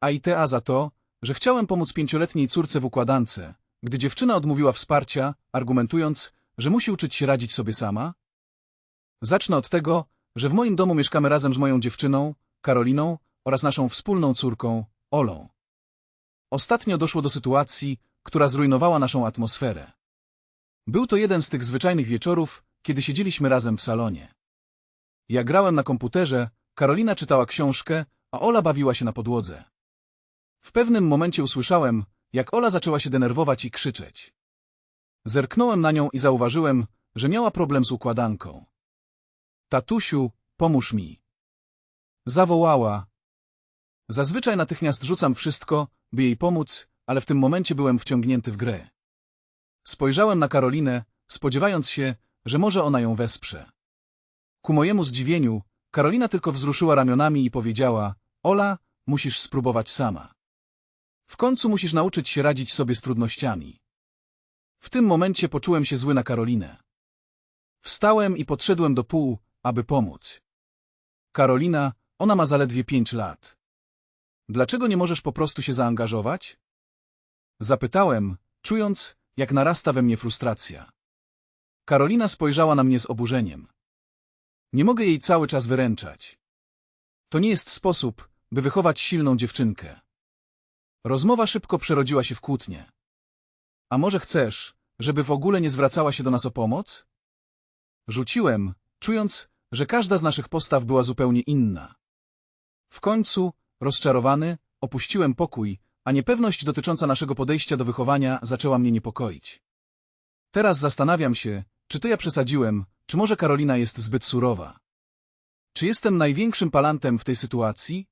a i Tea za to, że chciałem pomóc pięcioletniej córce w układance, gdy dziewczyna odmówiła wsparcia, argumentując, że musi uczyć się radzić sobie sama? Zacznę od tego, że w moim domu mieszkamy razem z moją dziewczyną, Karoliną oraz naszą wspólną córką, Olą. Ostatnio doszło do sytuacji, która zrujnowała naszą atmosferę. Był to jeden z tych zwyczajnych wieczorów, kiedy siedzieliśmy razem w salonie. Ja grałem na komputerze, Karolina czytała książkę, a Ola bawiła się na podłodze. W pewnym momencie usłyszałem, jak Ola zaczęła się denerwować i krzyczeć. Zerknąłem na nią i zauważyłem, że miała problem z układanką. Tatusiu, pomóż mi. Zawołała. Zazwyczaj natychmiast rzucam wszystko, by jej pomóc, ale w tym momencie byłem wciągnięty w grę. Spojrzałem na Karolinę, spodziewając się, że może ona ją wesprze. Ku mojemu zdziwieniu, Karolina tylko wzruszyła ramionami i powiedziała, Ola, musisz spróbować sama. W końcu musisz nauczyć się radzić sobie z trudnościami. W tym momencie poczułem się zły na Karolinę. Wstałem i podszedłem do pół, aby pomóc. Karolina, ona ma zaledwie pięć lat. Dlaczego nie możesz po prostu się zaangażować? Zapytałem, czując, jak narasta we mnie frustracja. Karolina spojrzała na mnie z oburzeniem. Nie mogę jej cały czas wyręczać. To nie jest sposób, by wychować silną dziewczynkę. Rozmowa szybko przerodziła się w kłótnię. A może chcesz, żeby w ogóle nie zwracała się do nas o pomoc? Rzuciłem, czując, że każda z naszych postaw była zupełnie inna. W końcu, rozczarowany, opuściłem pokój, a niepewność dotycząca naszego podejścia do wychowania zaczęła mnie niepokoić. Teraz zastanawiam się, czy to ja przesadziłem, czy może Karolina jest zbyt surowa. Czy jestem największym palantem w tej sytuacji?